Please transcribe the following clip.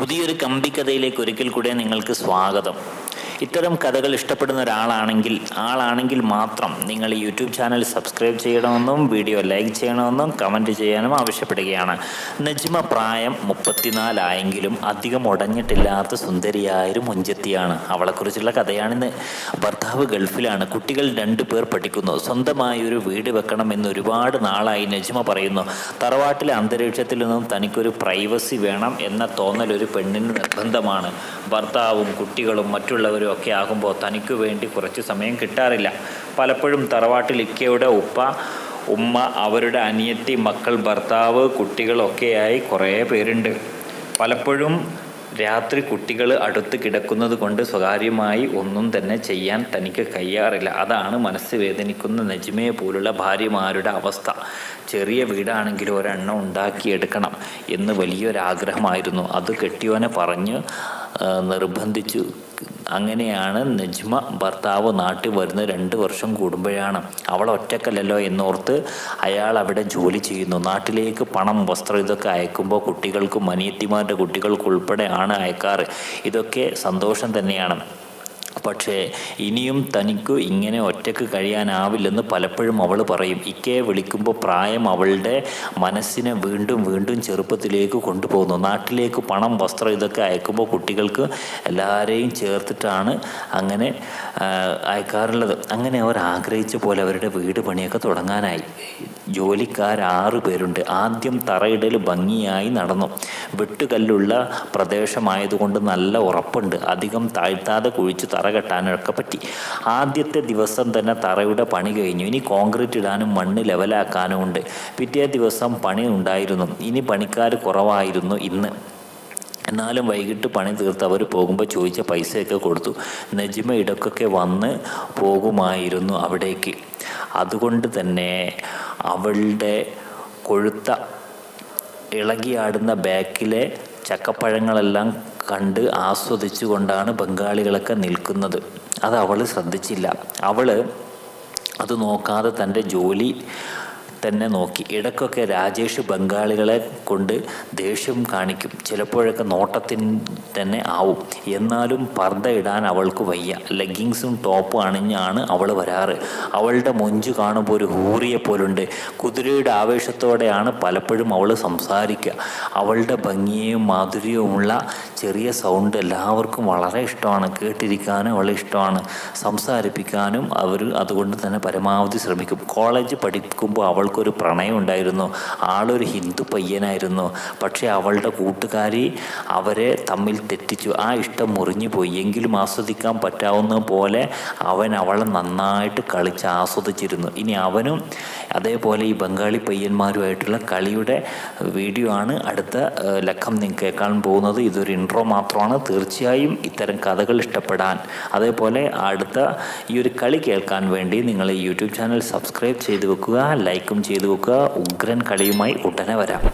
പുതിയൊരു കമ്പിക്കഥയിലേക്ക് ഒരിക്കൽ കൂടെ നിങ്ങൾക്ക് സ്വാഗതം. ഇത്തരം കഥകൾ ഇഷ്ടപ്പെടുന്ന ഒരാളാണെങ്കിൽ ആളാണെങ്കിൽ മാത്രം നിങ്ങൾ ഈ യൂട്യൂബ് ചാനൽ സബ്സ്ക്രൈബ് ചെയ്യണമെന്നും വീഡിയോ ലൈക്ക് ചെയ്യണമെന്നും കമന്റ് ചെയ്യാനും ആവശ്യപ്പെടുകയാണ്. നജ്മ പ്രായം മുപ്പത്തിനാലായെങ്കിലും അധികം ഉടഞ്ഞിട്ടില്ലാത്ത സുന്ദരിയായൊരു മുഞ്ചത്തിയാണ്. അവളെക്കുറിച്ചുള്ള കഥയാണിന്ന്. ഭർത്താവ് ഗൾഫിലാണ്. കുട്ടികൾ രണ്ടു പേർ പഠിക്കുന്നു. സ്വന്തമായി ഒരു വീട് വെക്കണമെന്ന് ഒരുപാട് നാളായി നജ്മ പറയുന്നു. തറവാട്ടിലെ അന്തരീക്ഷത്തിൽ നിന്നും തനിക്കൊരു പ്രൈവസി വേണം എന്ന തോന്നൽ ഒരു പെണ്ണിന് നിർബന്ധമാണ്. ഭർത്താവും കുട്ടികളും മറ്റുള്ളവരും ഒക്കെ ആകുമ്പോൾ തനിക്ക് വേണ്ടി കുറച്ച് സമയം കിട്ടാറില്ല. പലപ്പോഴും തറവാട്ടിൽ ഇക്കയുടെ ഉപ്പ ഉമ്മ അവരുടെ അനിയത്തി മക്കൾ ഭർത്താവ് കുട്ടികളൊക്കെയായി കുറേ പേരുണ്ട്. പലപ്പോഴും രാത്രി കുട്ടികൾ അടുത്ത് കിടക്കുന്നത് കൊണ്ട് സ്വകാര്യമായി ഒന്നും തന്നെ ചെയ്യാൻ തനിക്ക് കഴിയാറില്ല. അതാണ് മനസ്സ് വേദനിക്കുന്ന നജ്മയെ പോലുള്ള ഭാര്യമാരുടെ അവസ്ഥ. ചെറിയ വീടാണെങ്കിലും ഒരെണ്ണം ഉണ്ടാക്കിയെടുക്കണം എന്ന് വലിയൊരാഗ്രഹമായിരുന്നു. അത് കെട്ടിയോനെ പറഞ്ഞ് നിർബന്ധിച്ചു അങ്ങനെയാണ് നജ്മ ഭർത്താവ് നാട്ടിൽ വരുന്ന രണ്ട് വർഷം കൂടുമ്പോഴാണ്. അവൾ ഒറ്റക്കല്ലല്ലോ എന്നോർത്ത് അയാൾ അവിടെ ജോലി ചെയ്യുന്നു. നാട്ടിലേക്ക് പണം വസ്ത്രം ഇതൊക്കെ അയക്കുമ്പോൾ കുട്ടികൾക്കും അനിയത്തിമാരുടെ കുട്ടികൾക്കുൾപ്പെടെ ആണ് അയക്കാറ്. ഇതൊക്കെ സന്തോഷം തന്നെയാണ്. പക്ഷേ ഇനിയും തനിക്ക് ഇങ്ങനെ ഒറ്റയ്ക്ക് കഴിയാനാവില്ലെന്ന് പലപ്പോഴും അവൾ പറയും. ഇക്കയെ വിളിക്കുമ്പോൾ പ്രായം അവളുടെ മനസ്സിനെ വീണ്ടും വീണ്ടും ചെറുപ്പത്തിലേക്ക് കൊണ്ടുപോകുന്നു. നാട്ടിലേക്ക് പണം വസ്ത്രം ഇതൊക്കെ അയക്കുമ്പോൾ കുട്ടികൾക്ക് എല്ലാവരെയും ചേർത്തിട്ടാണ് അങ്ങനെ അയക്കാറുള്ളത്. അങ്ങനെ അവർ ആഗ്രഹിച്ച പോലെ അവരുടെ വീട് പണിയൊക്കെ തുടങ്ങാനായി. ജോലിക്കാർ ആറ് പേരുണ്ട്. ആദ്യം തറയിടൽ ഭംഗിയായി നടന്നു. വെട്ടുകല്ലുള്ള പ്രദേശമായതുകൊണ്ട് നല്ല ഉറപ്പുണ്ട്. അധികം താഴ്ത്താതെ കുഴിച്ച് തറ കെട്ടാനൊക്കെ പറ്റി. ആദ്യത്തെ ദിവസം തന്നെ തറയുടെ പണി കഴിഞ്ഞു. ഇനി കോൺക്രീറ്റ് ഇടാനും മണ്ണ് ലെവലാക്കാനും ഉണ്ട്. പിറ്റേ ദിവസം പണി ഉണ്ടായിരുന്നു. ഇനി പണിക്കാർ കുറവായിരുന്നു ഇന്ന്. എന്നാലും വൈകിട്ട് പണി തീർത്ത് അവർ പോകുമ്പോൾ ചോദിച്ച പൈസയൊക്കെ കൊടുത്തു. നജിമ ഇടക്കൊക്കെ വന്ന് പോകുമായിരുന്നു അവിടേക്ക്. അതുകൊണ്ട് തന്നെ അവളുടെ കൊഴുത്ത ഇളകിയാടുന്ന ബാക്കിലെ ചക്കപ്പഴങ്ങളെല്ലാം കണ്ട് ആസ്വദിച്ചു കൊണ്ടാണ് ബംഗാളികളൊക്കെ നിൽക്കുന്നത്. അത് അവൾ ശ്രദ്ധിച്ചില്ല. അവൾ അത് നോക്കാതെ തന്റെ ജോലി തന്നെ നോക്കി. ഇടയ്ക്കൊക്കെ രാജേഷ് ബംഗാളികളെ കൊണ്ട് ദേഷ്യം കാണിക്കും. ചിലപ്പോഴൊക്കെ നോട്ടത്തിന് തന്നെ ആവും. എന്നാലും പർദ്ദ ഇടാൻ അവൾക്ക് വയ്യ. ലെഗ്ഗിങ്സും ടോപ്പും അണിഞ്ഞാണ് അവൾ വരാറ്. അവളുടെ മൊഞ്ച് കാണുമ്പോൾ ഒരു ഹൂറിയെ പോലുണ്ട്. കുതിരയുടെ ആവേശത്തോടെയാണ് പലപ്പോഴും അവൾ സംസാരിക്കുക. അവളുടെ ഭംഗിയും മാധുര്യവുമുള്ള ചെറിയ സൗണ്ട് എല്ലാവർക്കും വളരെ ഇഷ്ടമാണ്. കേട്ടിരിക്കാനും അവളെ ഇഷ്ടമാണ്. സംസാരിപ്പിക്കാനും അവർ അതുകൊണ്ട് തന്നെ പരമാവധി ശ്രമിക്കും. കോളേജ് പഠിക്കുമ്പോൾ അവൾക്കൊരു പ്രണയം ഉണ്ടായിരുന്നു. ആളൊരു ഹിന്ദു പയ്യനായിരുന്നു. പക്ഷേ അവളുടെ കൂട്ടുകാരി അവരെ തമ്മിൽ തെറ്റിച്ചു. ആ ഇഷ്ടം മുറിഞ്ഞു പോയി എങ്കിലും ആസ്വദിക്കാൻ പറ്റാവുന്ന പോലെ അവൻ അവളെ നന്നായിട്ട് കളിച്ച് ആസ്വദിച്ചിരുന്നു. ഇനി അവനും അതേപോലെ ഈ ബംഗാളി പയ്യന്മാരുമായിട്ടുള്ള കളിയുടെ വീഡിയോ ആണ് അടുത്ത ലക്കം നിങ്ങൾക്ക് കേൾക്കാൻ പോകുന്നത്. ഇതൊരു ഇൻട്രോ മാത്രമാണ്. തീർച്ചയായും ഇത്തരം കഥകൾ ഇഷ്ടപ്പെടാൻ. അതേപോലെ അടുത്ത ഈ ഒരു കളി കേൾക്കാൻ വേണ്ടി നിങ്ങൾ യൂട്യൂബ് ചാനൽ സബ്സ്ക്രൈബ് ചെയ്ത് വെക്കുക ലൈക്കും ചെയ്ത് വെക്കുക. ഉഗ്രൻ കളിയുമായി ഉടനെ വരാം.